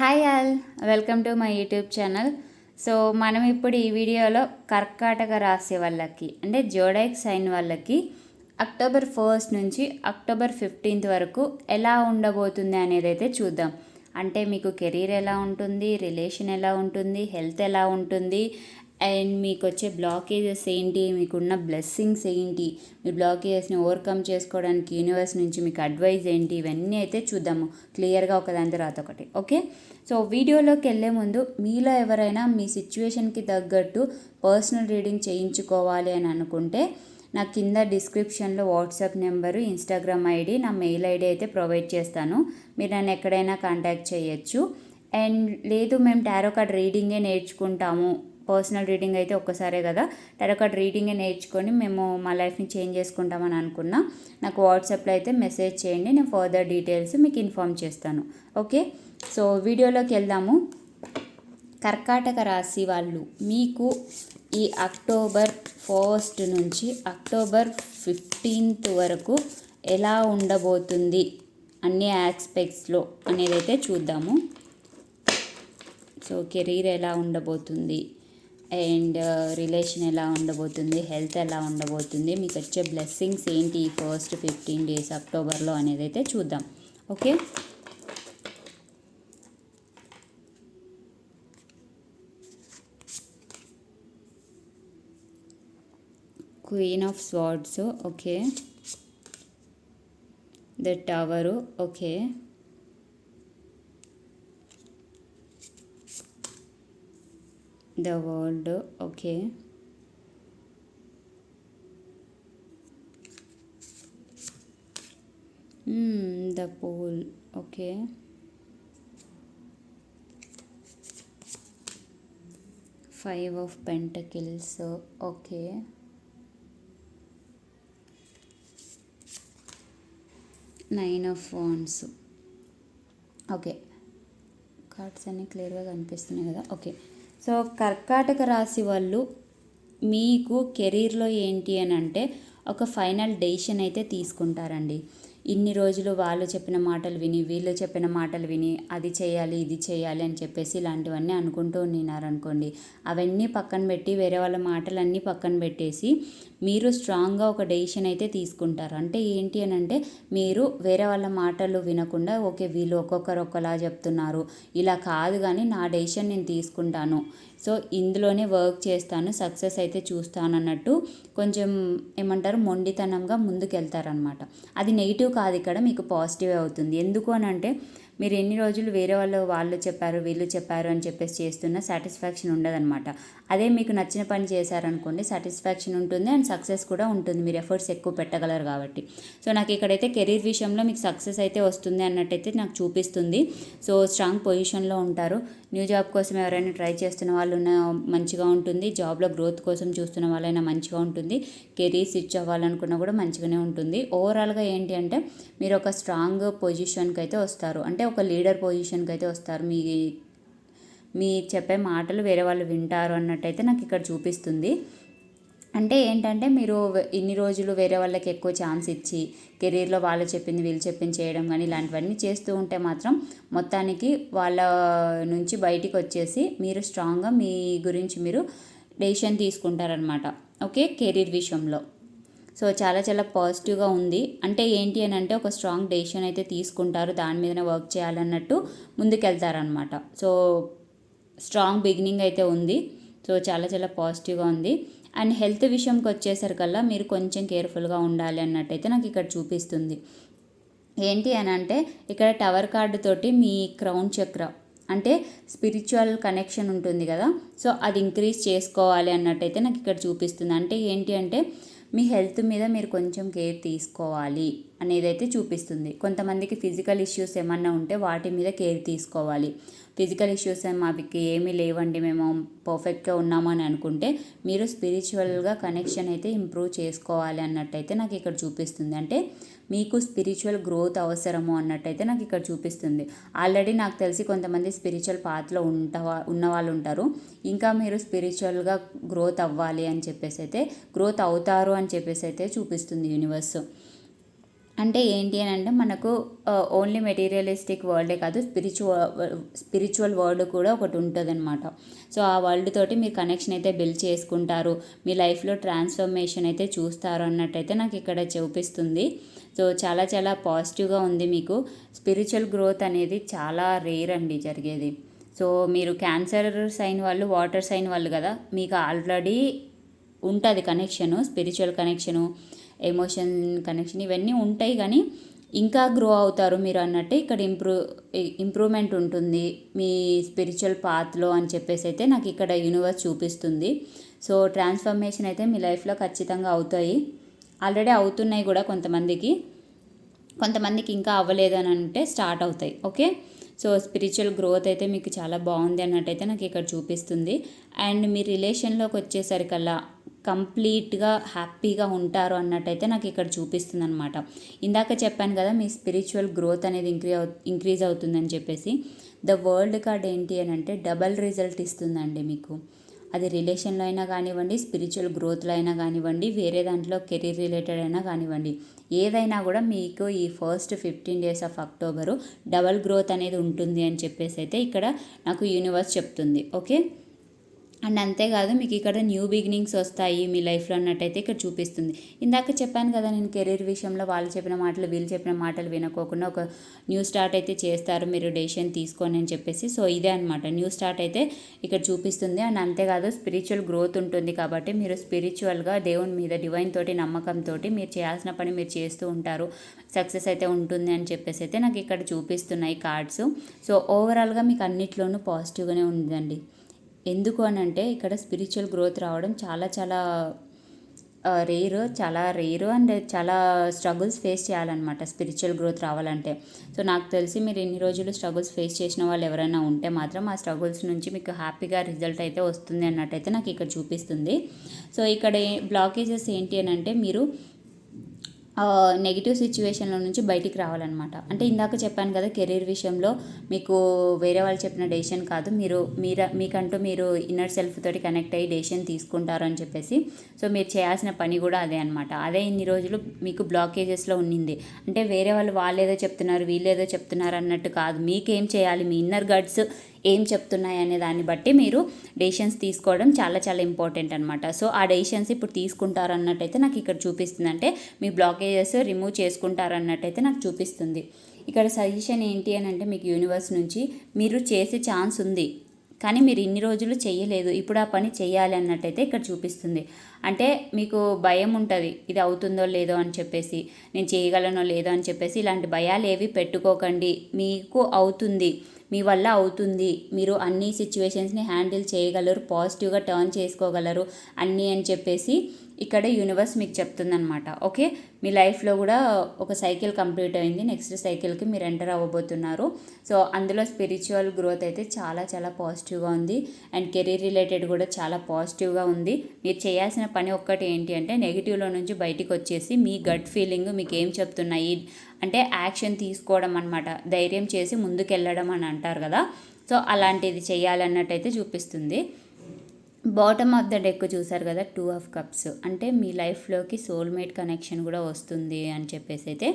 Hi all welcome to my YouTube channel. So మనం ఇప్పుడు ఈ వీడియోలో కర్కాటక రాశి వాళ్ళకి అంటే జోడైక్ సైన్ వాళ్ళకి అక్టోబర్ ఫస్ట్ నుంచి అక్టోబర్ ఫిఫ్టీన్త్ వరకు ఎలా ఉండబోతుంది అనేది అయితే చూద్దాం. అంటే మీకు కెరీర్ ఎలా ఉంటుంది రిలేషన్ ఎలా ఉంటుంది హెల్త్ ఎలా ఉంటుంది అండ్ మీకు వచ్చే బ్లాకేజెస్ ఏంటి? మీకున్న బ్లెస్సింగ్స్ ఏంటి? మీ బ్లాకేజెస్ని ఓవర్కమ్ చేసుకోవడానికి యూనివర్స్ నుంచి మీకు అడ్వైజ్ ఏంటి? ఇవన్నీ అయితే చూద్దాము. క్లియర్గా ఒకదాని తర్వాత ఒకటి. ఓకే? సో వీడియోలోకి వెళ్ళే ముందు మీలో ఎవరైనా మీ సిచ్యువేషన్కి తగ్గట్టు పర్సనల్ రీడింగ్ చేయించుకోవాలి అని అనుకుంటే నా కింద డిస్క్రిప్షన్లో వాట్సాప్ నెంబరు ఇన్స్టాగ్రామ్ ఐడి నా మెయిల్ ఐడి అయితే ప్రొవైడ్ చేస్తాను. మీరు నన్ను ఎక్కడైనా కాంటాక్ట్ చేయొచ్చు. అండ్ లేదు మేము టారో కార్డ్ రీడింగే నేర్చుకుంటాము. పర్సనల్ రీడింగ్ అయితే ఒక్కసారే కదా. టారో రీడింగే నేర్చుకొని మేము మా లైఫ్ని చేంజ్ చేసుకుంటామని అనుకున్నా. నాకు వాట్సాప్లో అయితే మెసేజ్ చేయండి నేను ఫర్దర్ డీటెయిల్స్ మీకు ఇన్ఫామ్ చేస్తాను. ఓకే? సో వీడియోలోకి వెళ్దాము. కర్కాటక రాశి వాళ్ళు మీకు ఈ అక్టోబర్ ఫస్ట్ నుంచి అక్టోబర్ ఫిఫ్టీన్త్ వరకు ఎలా ఉండబోతుంది అన్ని ఆస్పెక్ట్స్లో అనేది అయితే చూద్దాము. సో కెరీర్ ఎలా ఉండబోతుంది? అండ్ రిలేషన్ ఎలా ఉండబోతుంది హెల్త్ ఎలా ఉండబోతుంది మీకు వచ్చే బ్లెస్సింగ్స్ ఏంటి ఈ ఫస్ట్ ఫిఫ్టీన్ డేస్ అక్టోబర్లో అనేది అయితే చూద్దాం. Okay? Queen of swords okay. The tower okay. The world okay the fool okay five of pentacles okay nine of wands okay cards అన్నీ క్లియర్గా కనిపిస్తున్నాయి కదా ఓకే సో కర్కాటక రాశి వాళ్ళు మీకు కెరీర్లో ఏంటి అని అంటే ఒక ఫైనల్ డెసిషన్ అయితే తీసుకుంటారండి. ఇన్ని రోజులు వాళ్ళు చెప్పిన మాటలు విని వీళ్ళు చెప్పిన మాటలు విని అది చేయాలి ఇది చేయాలి అని చెప్పేసి ఇలాంటివన్నీ అనుకుంటూ ఉన్నారనుకోండి అవన్నీ పక్కన పెట్టి వేరే వాళ్ళ మాటలన్నీ పక్కన పెట్టేసి మీరు స్ట్రాంగ్గా ఒక డెసిషన్ అయితే తీసుకుంటారు. అంటే ఏంటి అని అంటే మీరు వేరే వాళ్ళ మాటలు వినకుండా ఓకే వీళ్ళు ఒక్కొక్కరు ఒక్కలా చెప్తున్నారు. ఇలా కాదు కానీ నా డెసిషన్ నేను తీసుకుంటాను. సో ఇందులోనే వర్క్ చేస్తాను సక్సెస్ అయితే చూస్తాను అన్నట్టు కొంచెం ఏమంటారు మొండితనంగా ముందుకెళ్తారనమాట అది నెగిటివ్ కాదు ఇక్కడ మీకు పాజిటివ్ అవుతుంది. ఎందుకు అని అంటే మీరు ఎన్ని రోజులు వేరే వాళ్ళు వాళ్ళు చెప్పారు వీళ్ళు చెప్పారు అని చెప్పేసి చేస్తున్న సాటిస్ఫాక్షన్ ఉండదన్నమాట. అదే మీకు నచ్చిన పని చేశారనుకోండి సాటిస్ఫాక్షన్ ఉంటుంది అండ్ సక్సెస్ కూడా ఉంటుంది. మీరు ఎఫర్ట్స్ ఎక్కువ పెట్టగలరు కాబట్టి. సో నాకు ఇక్కడైతే కెరీర్ విషయంలో మీకు సక్సెస్ అయితే వస్తుంది అన్నట్టయితే నాకు చూపిస్తుంది. సో స్ట్రాంగ్ పొజిషన్లో ఉంటారు. న్యూ జాబ్ కోసం ఎవరైనా ట్రై చేస్తున్న వాళ్ళు ఉన్న మంచిగా ఉంటుంది. జాబ్లో గ్రోత్ కోసం చూస్తున్న వాళ్ళైనా మంచిగా ఉంటుంది. కెరీర్ స్విచ్ అవ్వాలనుకున్నా కూడా మంచిగానే ఉంటుంది. ఓవరాల్గా ఏంటి అంటే మీరు ఒక స్ట్రాంగ్ పొజిషన్కి అయితే వస్తారు. అంటే ఒక లీడర్ పొజిషన్కి అయితే వస్తారు. మీ మీ చెప్పే మాటలు వేరే వాళ్ళు వింటారు అన్నట్టయితే నాకు ఇక్కడ చూపిస్తుంది. అంటే ఏంటంటే మీరు ఇన్ని రోజులు వేరే వాళ్ళకి ఎక్కువ ఛాన్స్ ఇచ్చి కెరీర్లో వాళ్ళు చెప్పింది వీళ్ళు చెప్పింది చేయడం కానీ ఇలాంటివన్నీ చేస్తూ ఉంటే మాత్రం మొత్తానికి వాళ్ళ నుంచి బయటికి వచ్చేసి మీరు స్ట్రాంగ్గా మీ గురించి మీరు డెసిషన్ తీసుకుంటారనమాట ఓకే? కెరీర్ విషయంలో. సో చాలా చాలా పాజిటివ్గా ఉంది. అంటే ఏంటి అని అంటే ఒక స్ట్రాంగ్ డెసిషన్ అయితే తీసుకుంటారు. దాని మీదనే వర్క్ చేయాలన్నట్టు ముందుకెళ్తారనమాట సో స్ట్రాంగ్ బిగినింగ్ అయితే ఉంది. సో చాలా చాలా పాజిటివ్గా ఉంది. అండ్ హెల్త్ విషయంకి వచ్చేసరికల్లా మీరు కొంచెం కేర్ఫుల్గా ఉండాలి అన్నట్టయితే నాకు ఇక్కడ చూపిస్తుంది. ఏంటి అని అంటే ఇక్కడ టవర్ కార్డు తోటి మీ క్రౌన్ చక్ర అంటే స్పిరిచువల్ కనెక్షన్ ఉంటుంది కదా సో అది ఇంక్రీజ్ చేసుకోవాలి అన్నట్టయితే నాకు ఇక్కడ చూపిస్తుంది. అంటే ఏంటి అంటే మీ హెల్త్ మీద మీరు కొంచెం కేర్ తీసుకోవాలి. అనేది అయితే చూపిస్తుంది. కొంతమందికి ఫిజికల్ ఇష్యూస్ ఏమన్నా ఉంటే వాటి మీద కేర్ తీసుకోవాలి. ఫిజికల్ ఇష్యూస్ మాకు ఏమీ లేవండి. మేము పర్ఫెక్ట్గా ఉన్నాము అని అనుకుంటే మీరు స్పిరిచువల్గా కనెక్షన్ అయితే ఇంప్రూవ్ చేసుకోవాలి అన్నట్టయితే నాకు ఇక్కడ చూపిస్తుంది. అంటే మీకు స్పిరిచువల్ గ్రోత్ అవసరము అన్నట్టయితే నాకు ఇక్కడ చూపిస్తుంది. ఆల్రెడీ నాకు తెలిసి కొంతమంది స్పిరిచువల్ పాత్లో ఉంటవా ఉన్న వాళ్ళు ఉంటారు. ఇంకా మీరు స్పిరిచువల్గా గ్రోత్ అవ్వాలి అని చెప్పేసి అయితే గ్రోత్ అవుతారు అని చెప్పేసి అయితే చూపిస్తుంది యూనివర్స్. అంటే ఏంటి అని అంటే మనకు ఓన్లీ మెటీరియలిస్టిక్ వరల్డే కాదు స్పిరిచువల్ స్పిరిచువల్ వరల్డ్ కూడా ఒకటి ఉంటుంది అనమాట సో ఆ వరల్డ్ తోటి మీరు కనెక్షన్ అయితే బిల్డ్ చేసుకుంటారు మీ లైఫ్లో ట్రాన్స్ఫర్మేషన్ అయితే చూస్తారు అన్నట్టయితే నాకు ఇక్కడ చూపిస్తుంది. సో చాలా చాలా పాజిటివ్గా ఉంది మీకు. స్పిరిచువల్ గ్రోత్ అనేది చాలా రేర్ అండి జరిగేది. సో మీరు క్యాన్సర్ సైన్ వాళ్ళు వాటర్ సైన్ వాళ్ళు కదా మీకు ఆల్రెడీ ఉంటుంది connection spiritual connection emotion connection ఇవన్నీ ఉంటాయి కానీ ఇంకా గ్రో అవుతారు మీరు అన్నట్టు ఇక్కడ ఇంప్రూవ్ ఇంప్రూవ్మెంట్ ఉంటుంది. మీ స్పిరిచువల్ పాత్లో అని చెప్పేసి అయితే నాకు ఇక్కడ యూనివర్స్ చూపిస్తుంది. సో ట్రాన్స్ఫర్మేషన్ అయితే మీ లైఫ్లో ఖచ్చితంగా అవుతాయి. ఆల్రెడీ అవుతున్నాయి కూడా కొంతమందికి. కొంతమందికి ఇంకా అవ్వలేదు అని అంటే స్టార్ట్ అవుతాయి. ఓకే సో స్పిరిచువల్ గ్రోత్ అయితే మీకు చాలా బాగుంది అన్నట్టయితే నాకు ఇక్కడ చూపిస్తుంది. అండ్ మీ రిలేషన్లోకి వచ్చేసరికల్లా కంప్లీట్గా హ్యాపీగా ఉంటారు అన్నట్టయితే నాకు ఇక్కడ చూపిస్తుంది అనమాట ఇందాక చెప్పాను కదా మీ స్పిరిచువల్ గ్రోత్ అనేది ఇంక్రీ అవు ఇంక్రీజ్ అవుతుందని చెప్పేసి ద వరల్డ్ కార్డ్ ఏంటి అని అంటే డబల్ రిజల్ట్ ఇస్తుందండి మీకు. అది రిలేషన్లో అయినా కానివ్వండి స్పిరిచువల్ గ్రోత్లో అయినా కానివ్వండి వేరే దాంట్లో కెరీర్ రిలేటెడ్ అయినా కానివ్వండి ఏదైనా కూడా మీకు ఈ first fifteen days of October double growth అనేది ఉంటుంది అని చెప్పేసి అయితే ఇక్కడ నాకు యూనివర్స్ చెప్తుంది. ఓకే? అండ్ అంతేకాదు మీకు ఇక్కడ న్యూ బిగినింగ్స్ వస్తాయి మీ లైఫ్లో అన్నట్టయితే ఇక్కడ చూపిస్తుంది. ఇందాక చెప్పాను కదా నేను కెరీర్ విషయంలో వాళ్ళు చెప్పిన మాటలు వీళ్ళు చెప్పిన మాటలు వినకోకుండా ఒక న్యూ స్టార్ట్ అయితే చేస్తారు మీరు డెసిషన్ తీసుకోని అని చెప్పేసి. సో ఇదే అనమాట న్యూ స్టార్ట్ అయితే ఇక్కడ చూపిస్తుంది. అండ్ అంతేకాదు స్పిరిచువల్ గ్రోత్ ఉంటుంది కాబట్టి మీరు స్పిరిచువల్గా దేవుని మీద డివైన్ తోటి నమ్మకంతో మీరు చేయాల్సిన పని మీరు చేస్తూ ఉంటారు. సక్సెస్ అయితే ఉంటుంది అని చెప్పేసి అయితే నాకు ఇక్కడ చూపిస్తున్నాయి కార్డ్స్. సో ఓవరాల్గా మీకు అన్నిట్లోనూ పాజిటివ్గానే ఉందండి. ఎందుకు అని అంటే ఇక్కడ స్పిరిచువల్ గ్రోత్ రావడం చాలా చాలా రేర్ చాలా రేర్ అండ్ చాలా స్ట్రగుల్స్ ఫేస్ చేయాలన్నమాట స్పిరిచువల్ గ్రోత్ రావాలంటే. సో నాకు తెలిసి మీరు ఎన్ని రోజులు స్ట్రగుల్స్ ఫేస్ చేసిన వాళ్ళు ఎవరైనా ఉంటే మాత్రం ఆ స్ట్రగుల్స్ నుంచి మీకు హ్యాపీగా రిజల్ట్ అయితే వస్తుంది అన్నట్టయితే నాకు ఇక్కడ చూపిస్తుంది. సో ఇక్కడ బ్లాకేజెస్ ఏంటి అని అంటే మీరు నెగిటివ్ సిచ్యువేషన్లో నుంచి బయటికి రావాలన్నమాట. అంటే ఇందాక చెప్పాను కదా కెరీర్ విషయంలో మీకు వేరే వాళ్ళు చెప్పిన డెసిషన్ కాదు. మీరు మీర మీకంటూ మీరు ఇన్నర్ సెల్ఫ్ తోటి కనెక్ట్ అయ్యి డెసిషన్ తీసుకుంటారు అని చెప్పేసి సో మీరు చేయాల్సిన పని కూడా అదే అనమాట అదే ఇన్ని రోజులు మీకు బ్లాకేజెస్లో ఉన్నింది. అంటే వేరే వాళ్ళు వాళ్ళు ఏదో చెప్తున్నారు వీళ్ళు ఏదో చెప్తున్నారు అన్నట్టు కాదు. మీకేం చేయాలి? మీ ఇన్నర్ గడ్స్ ఏం చెప్తున్నాయి అనే దాన్ని బట్టి మీరు డెసిషన్స్ తీసుకోవడం చాలా చాలా ఇంపార్టెంట్ అనమాట సో ఆ డెసిషన్స్ ఇప్పుడు తీసుకుంటారన్నట్టయితే నాకు ఇక్కడ చూపిస్తుంది. అంటే మీ బ్లాకేజెస్ రిమూవ్ చేసుకుంటారన్నట్టయితే నాకు చూపిస్తుంది. ఇక్కడ సజెషన్ ఏంటి అని అంటే మీకు యూనివర్స్ నుంచి మీరు చేసే ఛాన్స్ ఉంది. కానీ మీరు ఇన్ని రోజులు చేయలేదు. ఇప్పుడు ఆ పని చేయాలి అన్నట్టయితే ఇక్కడ చూపిస్తుంది. అంటే మీకు భయం ఉంటుంది. ఇది అవుతుందో లేదో అని చెప్పేసి నేను చేయగలనో లేదో అని చెప్పేసి ఇలాంటి భయాలు ఏవి పెట్టుకోకండి. మీకు అవుతుంది. మీ వల్ల అవుతుంది. మీరు అన్ని సిచ్యువేషన్స్ని హ్యాండిల్ చేయగలరు పాజిటివ్గా టర్న్ చేసుకోగలరు అన్నీ అని చెప్పేసి ఇక్కడ యూనివర్స్ మీకు చెప్తుందనమాట ఓకే మీ లైఫ్లో కూడా ఒక సైకిల్ కంప్లీట్ అయింది. నెక్స్ట్ సైకిల్కి మీరు ఎంటర్ అవ్వబోతున్నారు. సో అందులో స్పిరిచువల్ గ్రోత్ అయితే చాలా చాలా పాజిటివ్గా ఉంది. అండ్ కెరీర్ రిలేటెడ్ కూడా చాలా పాజిటివ్గా ఉంది. మీరు చేయాల్సిన పని ఒక్కటి ఏంటి అంటే నెగిటివ్లో నుంచి బయటికి వచ్చేసి మీ గట్ ఫీలింగ్ మీకు ఏం చెప్తున్నాయి? అంటే యాక్షన్ తీసుకోవడం అనమాట ధైర్యం చేసి ముందుకెళ్ళడం అని అంటారు కదా? సో అలాంటిది చేయాలన్నట్టయితే చూపిస్తుంది. బాటమ్ ఆఫ్ ద డెక్ చూసారు కదా టూ ఆఫ్ కప్స్ అంటే మీ లైఫ్లోకి సోల్మేట్ కనెక్షన్ కూడా వస్తుంది అని చెప్పేసి అయితే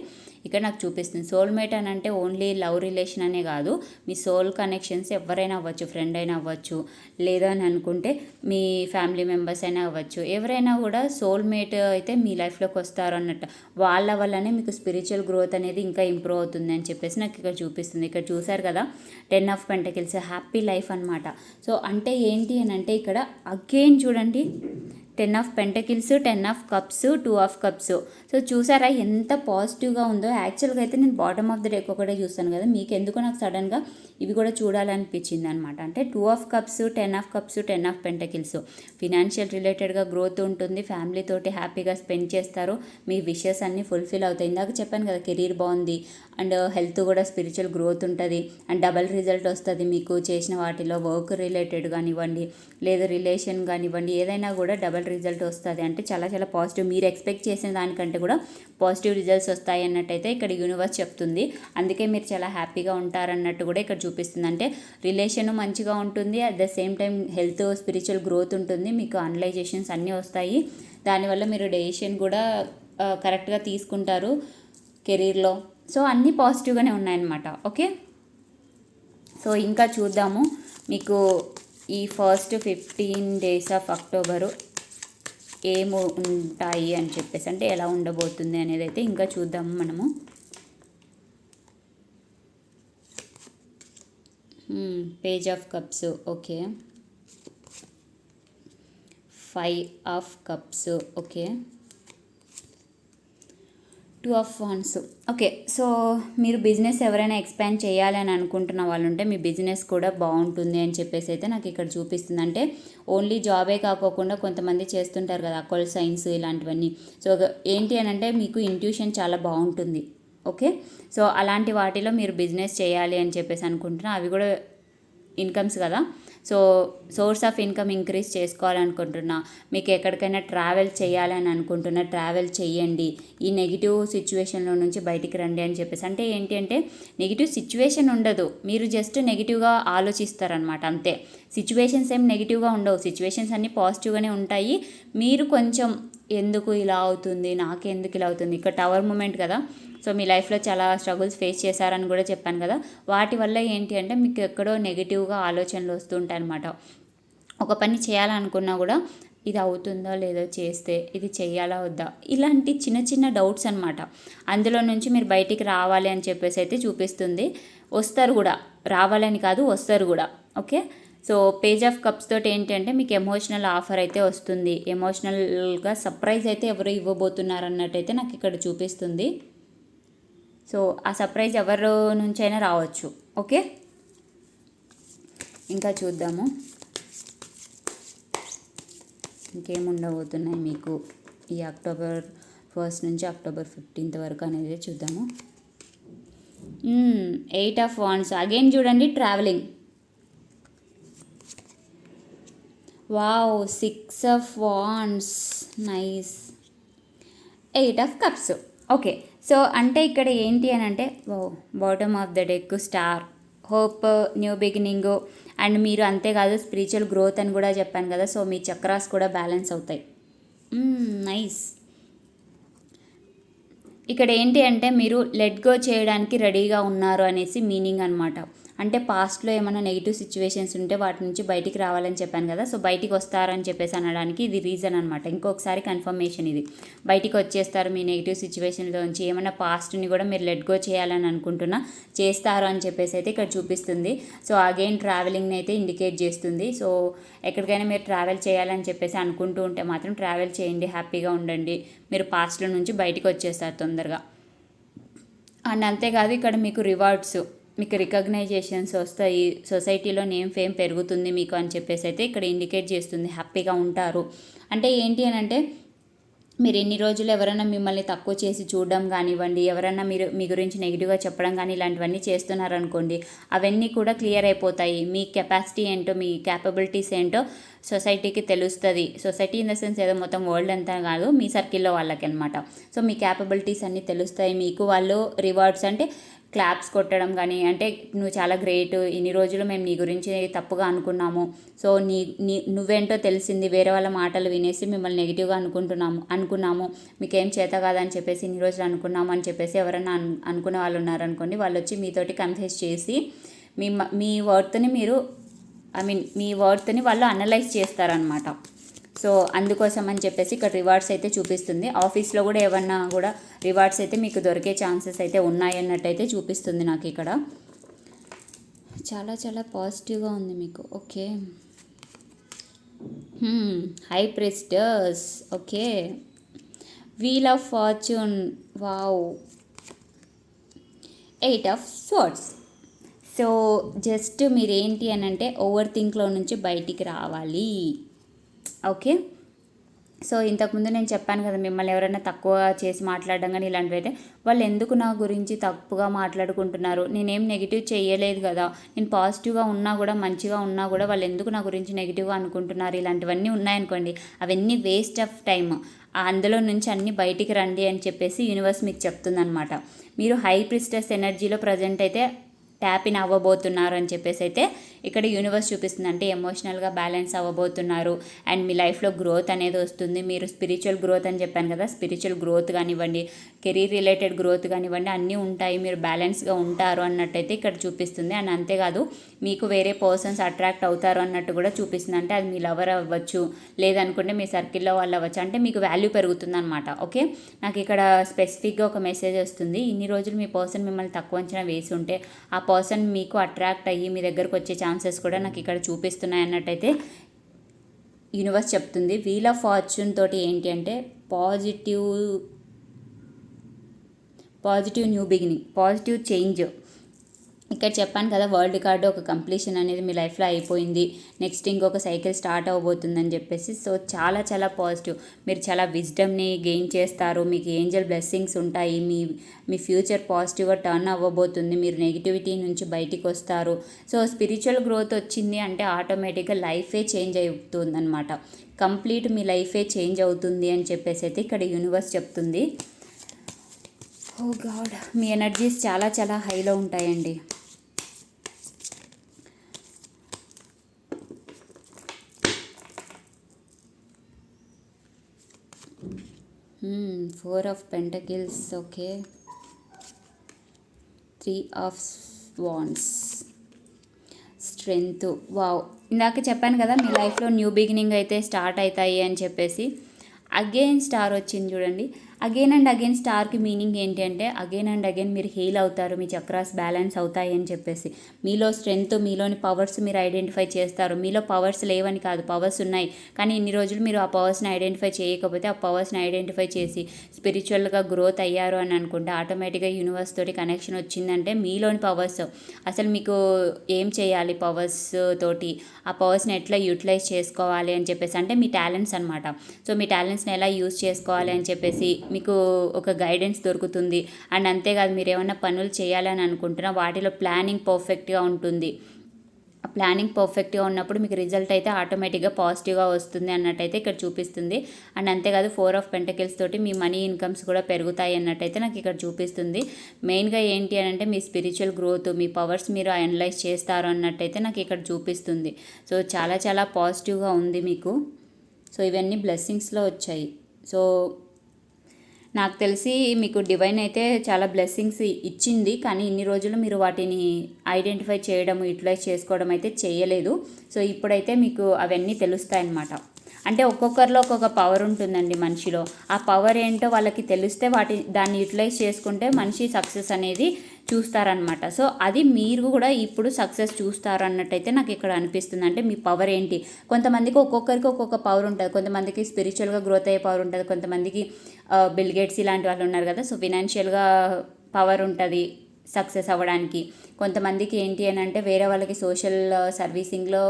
ఇక్కడ నాకు చూపిస్తుంది. సోల్మేట్ అని అంటే ఓన్లీ లవ్ రిలేషన్ అనే కాదు మీ సోల్ కనెక్షన్స్ ఎవరైనా అవ్వచ్చు ఫ్రెండ్ అయినా అవ్వచ్చు లేదా అని అనుకుంటే మీ ఫ్యామిలీ మెంబర్స్ అయినా అవ్వచ్చు. ఎవరైనా కూడా సోల్మేట్ అయితే మీ లైఫ్లోకి వస్తారు అన్నట్టు. వాళ్ళ వల్లనే మీకు స్పిరిచువల్ గ్రోత్ అనేది ఇంకా ఇంప్రూవ్ అవుతుంది అని చెప్పేసి నాకు ఇక్కడ చూపిస్తుంది. ఇక్కడ చూసారు కదా ten of pentacles happy life అనమాట సో అంటే ఏంటి అని అంటే ఇక్కడ అగైన్ చూడండి. Ten of pentacles ten of cups two of cups so చూసారా ఎంత పాజిటివ్గా ఉందో? యాక్చువల్గా అయితే నేను బాటమ్ ఆఫ్ ద డెక్ ఒకటే చూస్తాను కదా. మీకు ఎందుకు నాకు సడన్గా ఇవి కూడా చూడాలనిపించింది అనమాట అంటే two of cups ten of cups ten of pentacles. Financial రిలేటెడ్గా గ్రోత్ ఉంటుంది. ఫ్యామిలీతోటి హ్యాపీగా స్పెండ్ చేస్తారు. మీ విషెస్ అన్నీ ఫుల్ఫిల్ అవుతాయి. ఇందాక చెప్పాను కదా కెరీర్ బాగుంది. అండ్ హెల్త్ కూడా స్పిరిచువల్ గ్రోత్ ఉంటుంది. అండ్ డబల్ రిజల్ట్ వస్తుంది మీకు చేసిన వాటిలో. వర్క్ రిలేటెడ్ కానివ్వండి లేదా రిలేషన్ కానివ్వండి ఏదైనా కూడా డబల్ రిజల్ట్ వస్తుంది. అంటే చాలా చాలా పాజిటివ్. మీరు ఎక్స్పెక్ట్ చేసిన దానికంటే కూడా పాజిటివ్ రిజల్ట్స్ వస్తాయి అన్నట్టయితే ఇక్కడ యూనివర్స్ చెప్తుంది. అందుకే మీరు చాలా హ్యాపీగా ఉంటారన్నట్టు కూడా ఇక్కడ చూపిస్తుంది. అంటే రిలేషన్ మంచిగా ఉంటుంది at the same time health spiritual growth ఉంటుంది మీకు అనలైజేషన్స్ అన్నీ వస్తాయి. దానివల్ల మీరు డెసిషన్ కూడా కరెక్ట్గా తీసుకుంటారు కెరీర్లో. సో అన్నీ పాజిటివ్గానే ఉన్నాయన్నమాట. ఓకే? సో ఇంకా చూద్దాము. మీకు ఈ first fifteen days of October ఏమి ఉంటాయి అని చెప్పేసి అంటే ఎలా ఉండబోతుంది అనేది అయితే ఇంకా చూద్దాము మనము. Page of cups okay. Five of cups okay. Two of wands. Okay so మీరు బిజినెస్ ఎవరైనా ఎక్స్పాండ్ చేయాలి అని అనుకుంటున్న వాళ్ళు ఉంటే మీ బిజినెస్ కూడా బాగుంటుంది అని చెప్పేసి అయితే నాకు ఇక్కడ చూపిస్తుంది. అంటే ఓన్లీ జాబే కాకోకుండా కొంతమంది చేస్తుంటారు కదా అకౌల్ సైన్స్ ఇలాంటివన్నీ. సో ఏంటి అని అంటే మీకు ఇంట్యూషన్ చాలా బాగుంటుంది. ఓకే సో అలాంటి వాటిలో మీరు బిజినెస్ చేయాలి అని చెప్పేసి అనుకుంటున్నా అవి కూడా ఇన్కమ్స్ కదా. So source of income increase చేసుకోవాలనుకుంటున్నా. మీకు ఎక్కడికైనా ట్రావెల్ చేయాలని అనుకుంటున్నా ట్రావెల్ చేయండి ఈ నెగిటివ్ సిచ్యువేషన్లో నుంచి బయటికి రండి అని చెప్పేసి. అంటే ఏంటి అంటే నెగిటివ్ సిచ్యువేషన్ ఉండదు. మీరు జస్ట్ నెగిటివ్గా ఆలోచిస్తారనమాట అంతే. సిచ్యువేషన్స్ ఏం నెగిటివ్గా ఉండవు. సిచ్యువేషన్స్ అన్నీ పాజిటివ్గానే ఉంటాయి. మీరు కొంచెం ఎందుకు ఇలా అవుతుంది? నాకెందుకు ఇలా అవుతుంది? ఇక్కడ టవర్ మూమెంట్ కదా. సో మీ లైఫ్లో చాలా స్ట్రగుల్స్ ఫేస్ చేశారని కూడా చెప్పాను కదా. వాటి వల్ల ఏంటి అంటే మీకు ఎక్కడో నెగిటివ్గా ఆలోచనలు వస్తుంటాయి అనమాట ఒక పని చేయాలనుకున్నా కూడా ఇది అవుతుందో లేదో చేస్తే ఇది చెయ్యాలా వద్దా? ఇలాంటి చిన్న చిన్న డౌట్స్ అనమాట అందులో నుంచి మీరు బయటికి రావాలి అని చెప్పేసి అయితే చూపిస్తుంది. వస్తారు కూడా. రావాలని కాదు వస్తారు కూడా. Okay? So page of cups తోటి ఏంటంటే మీకు ఎమోషనల్ ఆఫర్ అయితే వస్తుంది. ఎమోషనల్గా సర్ప్రైజ్ అయితే ఎవరు ఇవ్వబోతున్నారు అన్నట్టయితే నాకు ఇక్కడ చూపిస్తుంది. సో ఆ సర్ప్రైజ్ ఎవరి నుంచైనా రావచ్చు. ఓకే? ఇంకా చూద్దాము. ఇంకేముండబోతున్నాయి మీకు? ఈ అక్టోబర్ ఫస్ట్ నుంచి అక్టోబర్ ఫిఫ్టీన్త్ వరకు అనేది చూద్దాము. Eight of wands. అగైన్ చూడండి travelling. Wow six of wands. Nice. Eight of cups. Okay. So అంటే ఇక్కడ ఏంటి అని అంటే bottom of the deck star hope new beginning and మీరు అంతేకాదు స్పిరిచువల్ గ్రోత్ అని కూడా చెప్పాను కదా సో మీ చక్రాస్ కూడా బ్యాలెన్స్ అవుతాయి. Hmm, నైస్ ఇక్కడ ఏంటి అంటే మీరు లెట్ గో చేయడానికి రెడీగా ఉన్నారు అనేసి మీనింగ్ అనమాట అంటే పాస్ట్లో ఏమైనా నెగిటివ్ సిచ్యువేషన్స్ ఉంటే వాటి నుంచి బయటికి రావాలని చెప్పాను కదా సో బయటికి వస్తారని చెప్పేసి అనడానికి ఇది రీజన్ అనమాట ఇంకొకసారి కన్ఫర్మేషన్ ఇది. బయటికి వచ్చేస్తారు మీ నెగిటివ్ సిచ్యువేషన్లో నుంచి ఏమైనా పాస్ట్ని కూడా మీరు లెట్ గో చేయాలని అనుకుంటున్నా చేస్తారు అని చెప్పేసి అయితే ఇక్కడ చూపిస్తుంది. సో అగైన్ ట్రావెలింగ్ని అయితే ఇండికేట్ చేస్తుంది. సో ఎక్కడికైనా మీరు ట్రావెల్ చేయాలని చెప్పేసి అనుకుంటూ ఉంటే మాత్రం ట్రావెల్ చేయండి హ్యాపీగా ఉండండి. మీరు పాస్ట్లో నుంచి బయటికి వచ్చేస్తారు తొందరగా. అండ్ అంతేకాదు ఇక్కడ మీకు రివార్డ్స్ మీకు రికగ్నైజేషన్స్ వస్తాయి సొసైటీలో నేమ్ ఫేమ్ పెరుగుతుంది మీకు అని చెప్పేసి అయితే ఇక్కడ ఇండికేట్ చేస్తుంది. హ్యాపీగా ఉంటారు. అంటే ఏంటి అని అంటే మీరు ఎన్ని రోజులు ఎవరైనా మిమ్మల్ని తక్కువ చేసి చూడడం కానివ్వండి ఎవరైనా మీరు మీ గురించి నెగిటివ్గా చెప్పడం కానీ ఇలాంటివన్నీ చేస్తున్నారనుకోండి అవన్నీ కూడా క్లియర్ అయిపోతాయి. మీ కెపాసిటీ ఏంటో మీ క్యాపబిలిటీస్ ఏంటో సొసైటీకి తెలుస్తుంది. సొసైటీ ఇన్ ద సెన్స్ ఏదో మొత్తం వరల్డ్ అంతా కాదు మీ సర్కిల్లో వాళ్ళకి అనమాట సో మీ క్యాపబిలిటీస్ అన్నీ తెలుస్తాయి. మీకు వాళ్ళు రివార్డ్స్ అంటే క్లాప్స్ కొట్టడం కానీ అంటే నువ్వు చాలా గ్రేట్ ఇన్ని రోజులు మేము నీ గురించి తప్పుగా అనుకున్నాము. సో నీ నీ నువ్వేంటో తెలిసింది వేరే వాళ్ళ మాటలు వినేసి మిమ్మల్ని నెగిటివ్గా అనుకుంటున్నాము అనుకున్నాము. మీకేం చేత కాదని చెప్పేసి ఇన్ని రోజులు అనుకున్నాము అని చెప్పేసి ఎవరైనా అను అనుకునే వాళ్ళు ఉన్నారనుకోండి వాళ్ళు వచ్చి మీతోటి కన్ఫెస్ చేసి మీ మీ వర్త్ని మీరు ఐ మీన్ మీ వర్త్ని వాళ్ళు అనలైజ్ చేస్తారనమాట సో అందుకోసం అని చెప్పేసి ఇక్కడ రివార్డ్స్ అయితే చూపిస్తుంది. ఆఫీస్లో కూడా ఏమన్నా కూడా రివార్డ్స్ అయితే మీకు దొరికే ఛాన్సెస్ అయితే ఉన్నాయన్నట్టయితే చూపిస్తుంది నాకు ఇక్కడ. చాలా చాలా పాజిటివ్గా ఉంది మీకు. Okay high priestess okay wheel of fortune wow eight of swords so just మీరేంటి అని అంటే ఓవర్ థింక్లో నుంచి బయటికి రావాలి. ఓకే? సో ఇంతకుముందు నేను చెప్పాను కదా మిమ్మల్ని ఎవరైనా తక్కువ చేసి మాట్లాడడం కానీ ఇలాంటివి అయితే వాళ్ళు ఎందుకు నా గురించి తప్పుగా మాట్లాడుకుంటున్నారు? నేనేం నెగిటివ్ చేయలేదు కదా. నేను పాజిటివ్గా ఉన్నా కూడా మంచిగా ఉన్నా కూడా వాళ్ళు ఎందుకు నా గురించి నెగిటివ్గా అనుకుంటున్నారు? ఇలాంటివన్నీ ఉన్నాయనుకోండి. అవన్నీ వేస్ట్ ఆఫ్ టైం అందులో నుంచి అన్నీ బయటికి రండి అని చెప్పేసి యూనివర్స్ మీకు చెప్తుందనమాట మీరు హై ప్రిస్టెస్ ఎనర్జీలో ప్రజెంట్ అయితే ట్యాప్ ఇన్ అవ్వబోతున్నారు అని చెప్పేసి అయితే ఇక్కడ యూనివర్స్ చూపిస్తుంది. అంటే ఎమోషనల్గా బ్యాలెన్స్ అవ్వబోతున్నారు. అండ్ మీ లైఫ్లో గ్రోత్ అనేది వస్తుంది. మీరు స్పిరిచువల్ గ్రోత్ అని చెప్పాను కదా. స్పిరిచువల్ గ్రోత్ కానివ్వండి కెరీర్ రిలేటెడ్ గ్రోత్ కానివ్వండి అన్నీ ఉంటాయి. మీరు బ్యాలెన్స్గా ఉంటారు అన్నట్టయితే ఇక్కడ చూపిస్తుంది. అండ్ అంతేకాదు మీకు వేరే పర్సన్స్ అట్రాక్ట్ అవుతారు అన్నట్టు కూడా చూపిస్తుంది. అంటే అది మీ లవర్ అవ్వచ్చు లేదనుకుంటే మీ సర్కిల్లో వాళ్ళు అవ్వచ్చు. అంటే మీకు వాల్యూ పెరుగుతుంది అనమాట ఓకే? నాకు ఇక్కడ స్పెసిఫిక్గా ఒక మెసేజ్ వస్తుంది. ఇన్ని రోజులు మీ పర్సన్ మిమ్మల్ని తక్కువ అంచనా వేసి ఉంటే ఆ పర్సన్ మీకు అట్రాక్ట్ అయ్యి మీ దగ్గరకు వచ్చే ఛాన్సెస్ కూడా నాకు ఇక్కడ చూపిస్తున్నాయి అన్నట్టయితే యూనివర్స్ చెప్తుంది. వీల్ ఆఫ్ ఫార్చ్యూన్ తోటి ఏంటి అంటే positive positive new beginning positive change ఇక్కడ చెప్పాను కదా వరల్డ్ కార్డు ఒక కంప్లీషన్ అనేది మీ లైఫ్లో అయిపోయింది. నెక్స్ట్ ఇంకొక సైకిల్ స్టార్ట్ అవ్వబోతుందని చెప్పేసి. సో చాలా చాలా పాజిటివ్. మీరు చాలా విజ్డమ్ని గెయిన్ చేస్తారు. మీకు ఏంజల్ బ్లెస్సింగ్స్ ఉంటాయి. మీ మీ ఫ్యూచర్ పాజిటివ్గా టర్న్ అవ్వబోతుంది. మీరు నెగిటివిటీ నుంచి బయటికి వస్తారు. సో స్పిరిచువల్ గ్రోత్ వచ్చింది అంటే ఆటోమేటిక్గా లైఫే చేంజ్ అవుతుంది అనమాట కంప్లీట్ మీ లైఫే చేంజ్ అవుతుంది అని చెప్పేసి అయితే ఇక్కడ యూనివర్స్ చెప్తుంది. ఓ గాడ్. మీ ఎనర్జీస్ చాలా చాలా హైలో ఉంటాయండి. Four of pentacles okay three of wands strength wow ఇందాక చెప్పాను కదా మీ లైఫ్లో న్యూ బిగినింగ్ అయితే స్టార్ట్ అవుతాయి అని చెప్పేసి. అగైన్ స్టార్ వచ్చింది చూడండి. అగైన్ అండ్ అగైన్ స్టార్కి మీనింగ్ ఏంటి అంటే అగైన్ అండ్ అగైన్ మీరు హీల్ అవుతారు మీ చక్రాస్ బ్యాలెన్స్ అవుతాయి అని చెప్పేసి. మీలో స్ట్రెంగ్త్ మీలోని పవర్స్ మీరు ఐడెంటిఫై చేస్తారు. మీలో పవర్స్ లేవని కాదు పవర్స్ ఉన్నాయి. కానీ ఇన్ని రోజులు మీరు ఆ పవర్స్ని ఐడెంటిఫై చేయకపోతే ఆ పవర్స్ని ఐడెంటిఫై చేసి స్పిరిచువల్గా గ్రోత్ అయ్యారు అని అనుకుంటే ఆటోమేటిక్గా యూనివర్స్ తోటి కనెక్షన్ వచ్చిందంటే మీలోని పవర్స్ అసలు మీకు ఏం చేయాలి పవర్స్ తోటి? ఆ పవర్స్ని ఎట్లా యూటిలైజ్ చేసుకోవాలి అని చెప్పేసి. అంటే మీ టాలెంట్స్ అనమాట సో మీ టాలెంట్స్ని ఎలా యూజ్ చేసుకోవాలి అని చెప్పేసి మీకు ఒక గైడెన్స్ దొరుకుతుంది. అండ్ అంతేకాదు మీరు ఏమైనా పనులు చేయాలని అనుకుంటున్నా వాటిలో ప్లానింగ్ పర్ఫెక్ట్గా ఉంటుంది. ప్లానింగ్ పర్ఫెక్ట్గా ఉన్నప్పుడు మీకు రిజల్ట్ అయితే ఆటోమేటిక్గా పాజిటివ్గా వస్తుంది అన్నట్టయితే ఇక్కడ చూపిస్తుంది. అండ్ అంతేకాదు ఫోర్ ఆఫ్ పెంటకిల్స్ తోటి మీ మనీ ఇన్కమ్స్ కూడా పెరుగుతాయి అన్నట్టయితే నాకు ఇక్కడ చూపిస్తుంది. మెయిన్గా ఏంటి అని అంటే మీ స్పిరిచువల్ గ్రోత్ మీ పవర్స్ మీరు అనలైజ్ చేస్తారు అన్నట్టయితే నాకు ఇక్కడ చూపిస్తుంది. సో చాలా చాలా పాజిటివ్గా ఉంది మీకు. సో ఇవన్నీ బ్లెస్సింగ్స్లో వచ్చాయి. సో నాకు తెలిసి మీకు డివైన్ అయితే చాలా బ్లెస్సింగ్స్ ఇచ్చింది కానీ ఇన్ని రోజులు మీరు వాటిని ఐడెంటిఫై చేయడం యూటిలైజ్ చేసుకోవడం అయితే చేయలేదు. సో ఇప్పుడైతే మీకు అవన్నీ తెలుస్తాయి అన్నమాట అంటే ఒక్కొక్కరిలో ఒక్కొక్క పవర్ ఉంటుందండి మనిషిలో. ఆ పవర్ ఏంటో వాళ్ళకి తెలిస్తే వాటి దాన్ని యూటిలైజ్ చేసుకుంటే మనిషి సక్సెస్ అనేది చూస్తారనమాట సో అది మీరు కూడా ఇప్పుడు సక్సెస్ చూస్తారు అన్నట్టయితే నాకు ఇక్కడ అనిపిస్తుంది. అంటే మీ పవర్ ఏంటి? కొంతమందికి ఒక్కొక్కరికి ఒక్కొక్క పవర్ ఉంటుంది. కొంతమందికి స్పిరిచువల్గా గ్రోత్ అయ్యే పవర్ ఉంటుంది. కొంతమందికి బిల్గేట్స్ ఇలాంటి వాళ్ళు ఉన్నారు కదా. సో ఫినాన్షియల్గా పవర్ ఉంటుంది సక్సెస్ అవ్వడానికి. కొంతమందికి ఏంటి అని అంటే వేరే వాళ్ళకి సోషల్ సర్వీసింగ్లో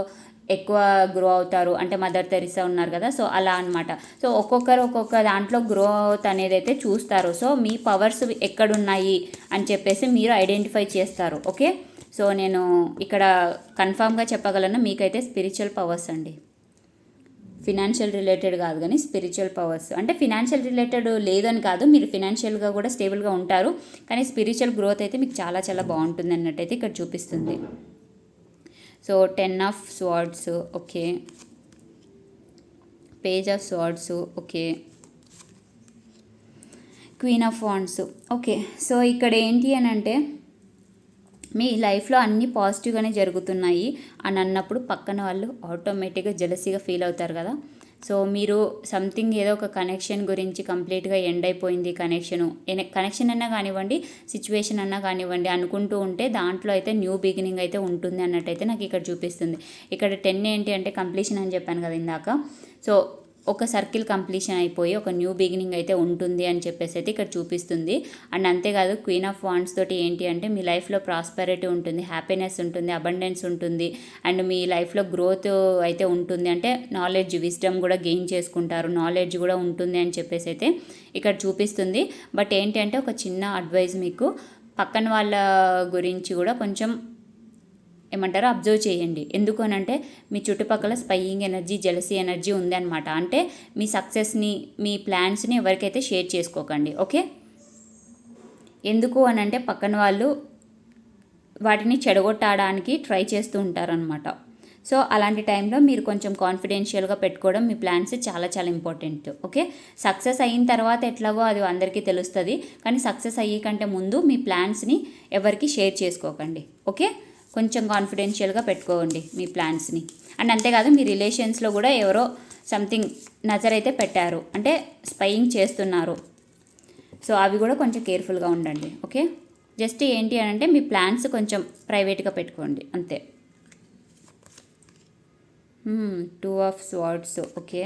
ఎక్కువ గ్రో అవుతారు. అంటే మదర్ తెరిసా ఉన్నారు కదా సో అలా అనమాట సో ఒక్కొక్కరు ఒక్కొక్క దాంట్లో గ్రోత్ అనేది అయితే చూస్తారు. సో మీ పవర్స్ ఎక్కడున్నాయి అని చెప్పేసి మీరు ఐడెంటిఫై చేస్తారు. ఓకే? సో నేను ఇక్కడ కన్ఫామ్గా చెప్పగలను మీకైతే స్పిరిచువల్ పవర్స్ అండి. ఫినాన్షియల్ రిలేటెడ్ కాదు కానీ స్పిరిచువల్ పవర్స్ అంటే ఫినాన్షియల్ రిలేటెడ్ లేదని కాదు మీరు ఫినాన్షియల్గా కూడా స్టేబుల్గా ఉంటారు. కానీ స్పిరిచువల్ గ్రోత్ అయితే మీకు చాలా చాలా బాగుంటుంది అన్నట్టయితే ఇక్కడ చూపిస్తుంది. So ten of swords okay page of swords okay queen of wands okay so ఇక్కడ ఏంటి అని అంటే మీ లైఫ్లో అన్నీ పాజిటివ్గానే జరుగుతున్నాయి అని అన్నప్పుడు పక్కన వాళ్ళు ఆటోమేటిక్గా జలసీగా ఫీల్ అవుతారు కదా. సో మీరు సంథింగ్ ఏదో ఒక కనెక్షన్ గురించి కంప్లీట్గా ఎండ్ అయిపోయింది కనెక్షను కనెక్షన్ అన్నా కానివ్వండి సిచ్యువేషన్ అన్నా కానివ్వండి అనుకుంటూ ఉంటే దాంట్లో అయితే న్యూ బిగినింగ్ అయితే ఉంటుంది అన్నట్టయితే నాకు ఇక్కడ చూపిస్తుంది. ఇక్కడ టెన్ ఏంటి అంటే కంప్లీషన్ అని చెప్పాను కదా ఇందాక. సో ఒక సర్కిల్ కంప్లీషన్ అయిపోయి ఒక న్యూ బిగినింగ్ అయితే ఉంటుంది అని చెప్పేసి అయితే ఇక్కడ చూపిస్తుంది. అండ్ అంతేకాదు క్వీన్ ఆఫ్ వాండ్స్ తోటి ఏంటి అంటే మీ లైఫ్లో ప్రాస్పెరిటీ ఉంటుంది హ్యాపీనెస్ ఉంటుంది అబండెన్స్ ఉంటుంది. అండ్ మీ లైఫ్లో గ్రోత్ అయితే ఉంటుంది. అంటే నాలెడ్జ్ విజ్డమ్ కూడా గెయిన్ చేసుకుంటారు నాలెడ్జ్ కూడా ఉంటుంది అని చెప్పేసి అయితే ఇక్కడ చూపిస్తుంది. బట్ ఏంటి అంటే ఒక చిన్న అడ్వైజ్ మీకు పక్కన వాళ్ళ గురించి కూడా కొంచెం ఏమంటారో? అబ్జర్వ్ చేయండి. ఎందుకు అని అంటే మీ చుట్టుపక్కల స్పైయింగ్ ఎనర్జీ జెలసీ ఎనర్జీ ఉందన్నమాట. అంటే మీ సక్సెస్ని మీ ప్లాన్స్ని ఎవరికైతే షేర్ చేసుకోకండి. ఓకే? ఎందుకు అని అంటే పక్కన వాళ్ళు వాటిని చెడగొట్టడానికి ట్రై చేస్తూ ఉంటారనమాట సో అలాంటి టైంలో మీరు కొంచెం కాన్ఫిడెన్షియల్గా పెట్టుకోవడం మీ ప్లాన్స్ చాలా చాలా ఇంపార్టెంట్ ఓకే? సక్సెస్ అయిన తర్వాత ఎట్లాగో అది అందరికీ తెలుస్తుంది. కానీ సక్సెస్ అయ్యే కంటే ముందు మీ ప్లాన్స్ని ఎవరికి షేర్ చేసుకోకండి. ఓకే? కొంచెం కాన్ఫిడెన్షియల్గా పెట్టుకోండి మీ ప్లాన్స్ని అండ్ అంతేకాదు మీ రిలేషన్స్లో కూడా ఎవరో సంథింగ్ నజర్ అయితే పెట్టారు. అంటే స్పయింగ్ చేస్తున్నారు. సో అవి కూడా కొంచెం కేర్ఫుల్గా ఉండండి. ఓకే జస్ట్ ఏంటి అని అంటే మీ ప్లాన్స్ కొంచెం ప్రైవేట్గా పెట్టుకోండి. అంతే. Two of swords okay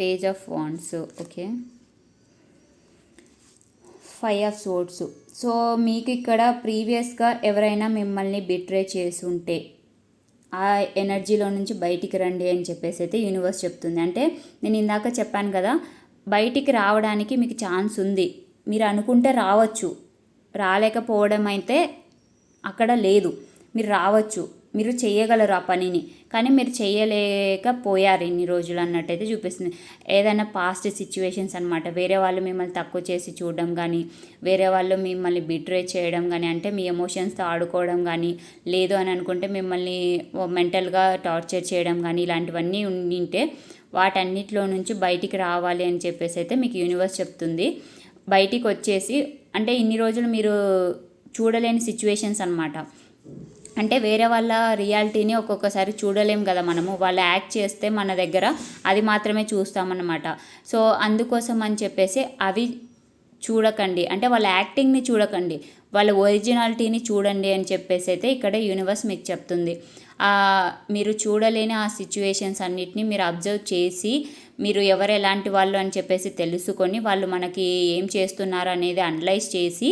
page of wands okay five of swords so మీకు ఇక్కడ ప్రీవియస్గా ఎవరైనా మిమ్మల్ని బిట్రే చేసి ఉంటే ఆ ఎనర్జీలో నుంచి బయటికి రండి అని చెప్పేసి అయితే యూనివర్స్ చెప్తుంది. అంటే నేను ఇందాక చెప్పాను కదా బయటికి రావడానికి మీకు ఛాన్స్ ఉంది. మీరు అనుకుంటే రావచ్చు. రాలేకపోవడం అయితే అక్కడ లేదు. మీరు రావచ్చు. మీరు చేయగలరు ఆ పనిని. కానీ మీరు చేయలేకపోయారు ఇన్ని రోజులు అన్నట్టయితే చూపిస్తుంది. ఏదైనా పాస్ట్ సిచ్యువేషన్స్ అనమాట వేరే వాళ్ళు మిమ్మల్ని తక్కువ చేసి చూడడం కానీ వేరే వాళ్ళు మిమ్మల్ని బిట్రే చేయడం కానీ అంటే మీ ఎమోషన్స్తో ఆడుకోవడం కానీ లేదు అని అనుకుంటే మిమ్మల్ని మెంటల్గా టార్చర్ చేయడం కానీ ఇలాంటివన్నీ ఉండింటే వాటన్నిటిలో నుంచి బయటికి రావాలి అని చెప్పేసి అయితే మీకు యూనివర్స్ చెప్తుంది. బయటికి వచ్చేసి అంటే ఇన్ని రోజులు మీరు చూడలేని సిచ్యువేషన్స్ అనమాట అంటే వేరే వాళ్ళ రియాలిటీని ఒక్కొక్కసారి చూడలేం కదా మనము. వాళ్ళు యాక్ట్ చేస్తే మన దగ్గర అది మాత్రమే చూస్తామన్నమాట. సో అందుకోసం అని చెప్పేసి అవి చూడకండి. అంటే వాళ్ళ యాక్టింగ్ని చూడకండి. వాళ్ళ ఒరిజినాలిటీని చూడండి అని చెప్పేసి అయితే ఇక్కడ యూనివర్స్ మీకు చెప్తుంది. మీరు చూడలేని ఆ సిచ్యువేషన్స్ అన్నిటిని మీరు అబ్జర్వ్ చేసి మీరు ఎవరు ఎలాంటి వాళ్ళు అని చెప్పేసి తెలుసుకొని వాళ్ళు మనకి ఏం చేస్తున్నారు అనేది అనలైజ్ చేసి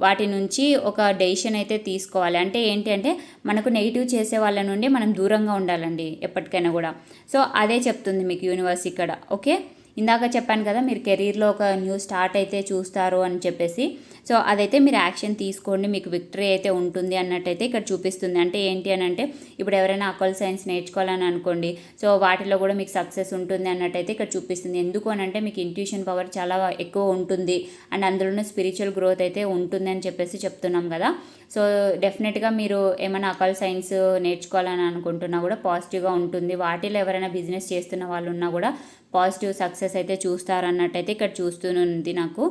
వాటి నుంచి ఒక డెసిషన్ అయితే తీసుకోవాలి. అంటే ఏంటి అంటే మనకు నెగిటివ్ చేసే వాళ్ళ నుండి మనం దూరంగా ఉండాలండి ఎప్పటికైనా కూడా. సో అదే చెప్తుంది మీకు యూనివర్స్ ఇక్కడ. ఓకే? ఇందాక చెప్పాను కదా మీరు కెరీర్లో ఒక న్యూ స్టార్ట్ అయితే చూస్తారు అని చెప్పేసి. సో అదైతే మీరు యాక్షన్ తీసుకోండి మీకు విక్టరీ అయితే ఉంటుంది అన్నట్టయితే ఇక్కడ చూపిస్తుంది. అంటే ఏంటి అని అంటే ఇప్పుడు ఎవరైనా అకల్ సైన్స్ నేర్చుకోవాలని అనుకోండి సో వాటిలో కూడా మీకు సక్సెస్ ఉంటుంది అన్నట్టయితే ఇక్కడ చూపిస్తుంది. ఎందుకు అని అంటే మీకు ఇంట్యూషన్ పవర్ చాలా ఎక్కువ ఉంటుంది. అండ్ అందులోనే స్పిరిచువల్ గ్రోత్ అయితే ఉంటుంది అని చెప్పేసి చెప్తున్నాం కదా. సో డెఫినెట్గా మీరు ఏమైనా అకల్ సైన్స్ నేర్చుకోవాలని అనుకుంటున్నా కూడా పాజిటివ్గా ఉంటుంది. వాటిలో ఎవరైనా బిజినెస్ చేస్తున్న వాళ్ళు ఉన్నా కూడా పాజిటివ్ సక్సెస్ అయితే చూస్తారన్నట్టయితే ఇక్కడ చూస్తుంది నాకు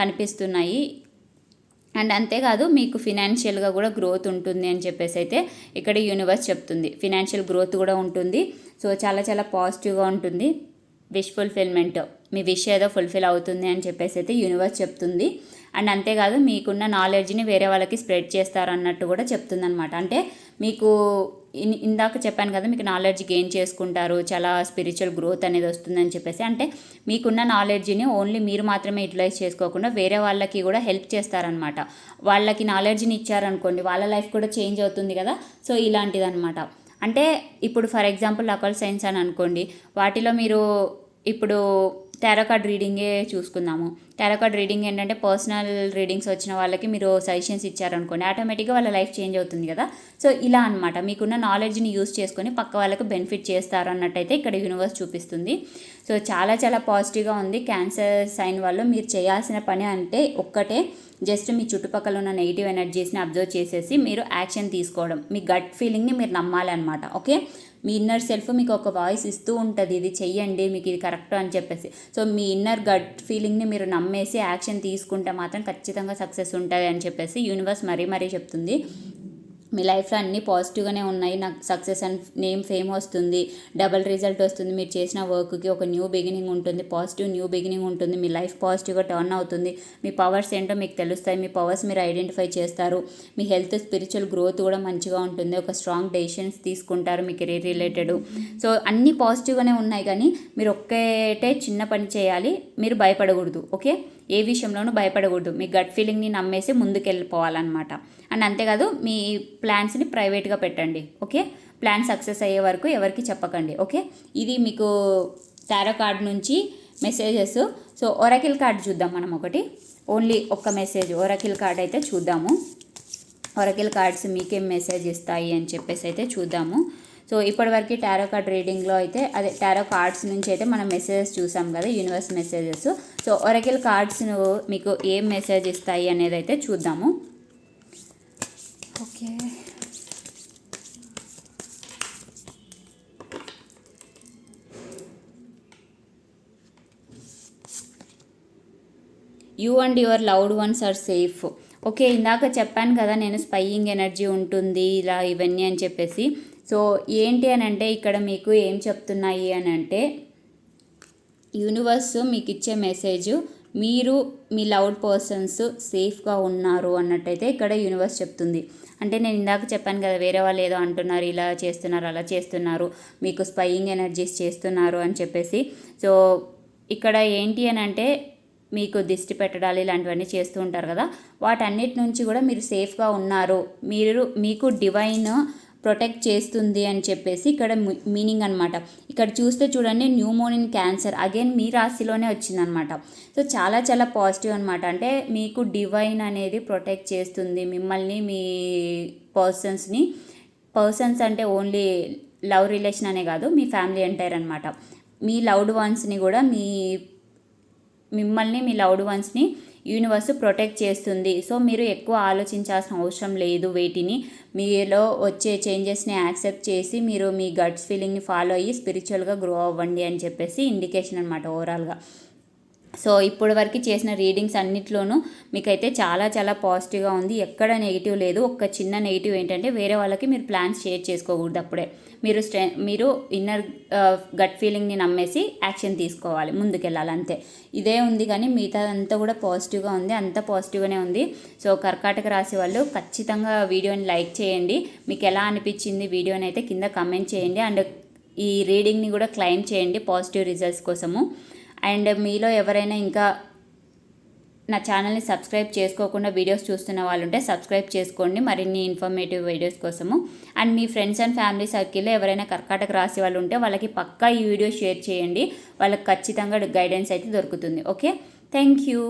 కనిపిస్తున్నాయి. అండ్ అంతేకాదు మీకు ఫినాన్షియల్గా కూడా గ్రోత్ ఉంటుంది అని చెప్పేసి అయితే ఇక్కడ యూనివర్స్ చెప్తుంది. ఫినాన్షియల్ గ్రోత్ కూడా ఉంటుంది. సో చాలా చాలా పాజిటివ్గా ఉంటుంది. విష్ ఫుల్ఫిల్మెంట్ మీ విష్ ఏదో ఫుల్ఫిల్ అవుతుంది అని చెప్పేసి అయితే యూనివర్స్ చెప్తుంది. అండ్ అంతేకాదు మీకున్న నాలెడ్జ్ని వేరే వాళ్ళకి స్ప్రెడ్ చేస్తారు అన్నట్టు కూడా చెప్తుందనమాట అంటే మీకు ఇందాక చెప్పాను కదా మీకు నాలెడ్జ్ గెయిన్ చేసుకుంటారు చాలా స్పిరిచువల్ గ్రోత్ అనేది వస్తుందని చెప్పేసి. అంటే మీకున్న నాలెడ్జ్ని ఓన్లీ మీరు మాత్రమే యూటిలైజ్ చేసుకోకుండా వేరే వాళ్ళకి కూడా హెల్ప్ చేస్తారనమాట వాళ్ళకి నాలెడ్జ్ని ఇచ్చారనుకోండి వాళ్ళ లైఫ్ కూడా చేంజ్ అవుతుంది కదా. సో ఇలాంటిదనమాట అంటే ఇప్పుడు ఫర్ ఎగ్జాంపుల్ అకల్ సైన్స్ అని అనుకోండి వాటిలో మీరు ఇప్పుడు టారో కార్డ్ రీడింగే చూసుకుందాము. టారో కార్డ్ రీడింగ్ ఏంటంటే పర్సనల్ రీడింగ్స్ వచ్చిన వాళ్ళకి మీరు సజెషన్స్ ఇచ్చారనుకోండి ఆటోమేటిక్గా వాళ్ళ లైఫ్ చేంజ్ అవుతుంది కదా. సో ఇలా అనమాట మీకున్న నాలెడ్జ్ని యూస్ చేసుకొని పక్క వాళ్ళకి బెనిఫిట్ చేస్తారు అన్నట్టయితే ఇక్కడ యూనివర్స్ చూపిస్తుంది. సో చాలా చాలా పాజిటివ్గా ఉంది. క్యాన్సర్ సైన్ వాళ్ళు మీరు చేయాల్సిన పని అంటే ఒక్కటే జస్ట్ మీ చుట్టుపక్కల ఉన్న నెగిటివ్ ఎనర్జీస్ని అబ్జర్వ్ చేసేసి మీరు యాక్షన్ తీసుకోవడం. మీ గట్ ఫీలింగ్ని మీరు నమ్మాలి అనమాట ఓకే మీ ఇన్నర్ సెల్ఫ్ మీకు ఒక వాయిస్ ఇస్తూ ఉంటుంది ఇది చెయ్యండి మీకు ఇది కరెక్ట్ అని చెప్పేసి. సో మీ ఇన్నర్ గట్ ఫీలింగ్ని మీరు నమ్మేసి యాక్షన్ తీసుకుంటే మాత్రం ఖచ్చితంగా సక్సెస్ ఉంటుంది అని చెప్పేసి యూనివర్స్ మరీ మరీ చెప్తుంది. మీ లైఫ్లో అన్నీ పాజిటివ్గానే ఉన్నాయి నాకు సక్సెస్ అండ్ నేమ్ ఫేమ్ వస్తుంది డబల్ రిజల్ట్ వస్తుంది మీరు చేసిన వర్క్కి ఒక న్యూ బిగినింగ్ ఉంటుంది పాజిటివ్ న్యూ బిగినింగ్ ఉంటుంది మీ లైఫ్ పాజిటివ్గా టర్న్ అవుతుంది మీ పవర్స్ ఏంటో మీకు తెలుస్తాయి మీ పవర్స్ మీరు ఐడెంటిఫై చేస్తారు మీ హెల్త్ స్పిరిచువల్ గ్రోత్ కూడా మంచిగా ఉంటుంది ఒక స్ట్రాంగ్ డెసిషన్స్ తీసుకుంటారు మీ కెరీర్ రిలేటెడ్. సో అన్నీ పాజిటివ్గానే ఉన్నాయి కానీ మీరు ఒక్కటే చిన్న పని చేయాలి మీరు భయపడకూడదు ఓకే? ఏ విషయంలోనూ భయపడకూడదు. మీ గట్ ఫీలింగ్ని నమ్మేసి ముందుకెళ్ళిపోవాలన్నమాట. అండ్ అంతేకాదు మీ ప్లాన్స్ని ప్రైవేట్గా పెట్టండి. ఓకే? ప్లాన్ సక్సెస్ అయ్యే వరకు ఎవరికి చెప్పకండి. ఓకే? ఇది మీకు టారో కార్డ్ నుంచి మెసేజెస్. సో ఒరకిల్ కార్డ్ చూద్దాం మనం ఒకటి. ఓన్లీ ఒక్క మెసేజ్. ఒరకిల్ కార్డ్ అయితే చూద్దాము. ఒరకిల్ కార్డ్స్ మీకేం మెసేజ్ ఇస్తాయి అని చెప్పేసి అయితే చూద్దాము. సో ఇప్పటివరకు టారో కార్డ్ రీడింగ్లో అయితే అదే టారో కార్డ్స్ నుంచి అయితే మనం మెసేజెస్ చూసాం కదా universe messages. So oracle cards మీకు ఏం మెసేజ్ ఇస్తాయి అనేది అయితే చూద్దాము. Okay. You and your loved ones are safe okay ఇందాక చెప్పాను కదా నేను స్పైయింగ్ ఎనర్జీ ఉంటుంది ఇలా ఇవన్నీ అని చెప్పేసి. సో ఏంటి అని అంటే ఇక్కడ మీకు ఏం చెప్తున్నాయి అని అంటే యూనివర్స్ మీకు ఇచ్చే మెసేజ్ మీరు మీ లవ్డ్ పర్సన్స్ సేఫ్గా ఉన్నారు అన్నట్టయితే ఇక్కడ యూనివర్స్ చెప్తుంది. అంటే నేను ఇందాక చెప్పాను కదా వేరే వాళ్ళు ఏదో అంటున్నారు ఇలా చేస్తున్నారు అలా చేస్తున్నారు మీకు స్పైయింగ్ ఎనర్జీస్ చేస్తున్నారు అని చెప్పేసి. సో ఇక్కడ ఏంటి అని అంటే మీకు దిష్టి పెట్టడాలు ఇలాంటివన్నీ చేస్తూ ఉంటారు కదా వాటన్నిటి నుంచి కూడా మీరు సేఫ్గా ఉన్నారు. మీరు మీకు డివైన్ ప్రొటెక్ట్ చేస్తుంది అని చెప్పేసి ఇక్కడ మీనింగ్ అనమాట ఇక్కడ చూస్తే చూడండి న్యూమోనిన్ క్యాన్సర్ అగైన్ మీ రాశిలోనే వచ్చిందనమాట సో చాలా చాలా పాజిటివ్ అనమాట అంటే మీకు డివైన్ అనేది ప్రొటెక్ట్ చేస్తుంది. మిమ్మల్ని మీ పర్సన్స్ని పర్సన్స్ అంటే ఓన్లీ లవ్ రిలేషన్ అనే కాదు మీ ఫ్యామిలీ ఎంటైర్ అనమాట మీ లవ్డ్ వన్స్ని కూడా మీ మిమ్మల్ని మీ లవ్డ్ వన్స్ని యూనివర్స్ ప్రొటెక్ట్ చేస్తుంది. సో మీరు ఎక్కువ ఆలోచించాల్సిన అవసరం లేదు వేటిని. మీలో వచ్చే చేంజెస్ని యాక్సెప్ట్ చేసి మీరు మీ గట్స్ ఫీలింగ్ని ఫాలో అయ్యి స్పిరిచువల్గా గ్రో అవ్వండి అని చెప్పేసి ఇండికేషన్ అనమాట ఓవరాల్గా. సో ఇప్పటి వరకు చేసిన రీడింగ్స్ అన్నిట్లోనూ మీకైతే చాలా చాలా పాజిటివ్గా ఉంది. ఎక్కడ నెగిటివ్ లేదు. ఒక చిన్న నెగిటివ్ ఏంటంటే వేరే వాళ్ళకి మీరు ప్లాన్స్ షేర్ చేసుకోకూడదు అప్పుడే. మీరు స్ట్రె మీరు ఇన్నర్ గట్ ఫీలింగ్ని నమ్మేసి యాక్షన్ తీసుకోవాలి. ముందుకెళ్ళాలి అంతే. ఇదే ఉంది కానీ మిగతా అంతా కూడా పాజిటివ్గా ఉంది. అంత పాజిటివ్గానే ఉంది. సో కర్కాటక రాశి వాళ్ళు ఖచ్చితంగా వీడియోని లైక్ చేయండి. మీకు ఎలా అనిపించింది వీడియోని అయితే కింద కమెంట్ చేయండి. అండ్ ఈ రీడింగ్ని కూడా క్లైమ్ చేయండి పాజిటివ్ రిజల్ట్స్ కోసము. అండ్ మీలో ఎవరైనా ఇంకా నా ఛానల్ని సబ్స్క్రైబ్ చేసుకోకుండా వీడియోస్ చూస్తున్న వాళ్ళు ఉంటే సబ్స్క్రైబ్ చేసుకోండి. మరిన్ని ఇన్ఫర్మేటివ్ వీడియోస్ కోసము. అండ్ మీ ఫ్రెండ్స్ అండ్ ఫ్యామిలీ సర్కిల్లో ఎవరైనా కర్కాటక రాసి వాళ్ళు ఉంటే వాళ్ళకి పక్కా ఈ వీడియో షేర్ చేయండి. వాళ్ళకి ఖచ్చితంగా గైడెన్స్ అయితే దొరుకుతుంది. ఓకే? Thank you.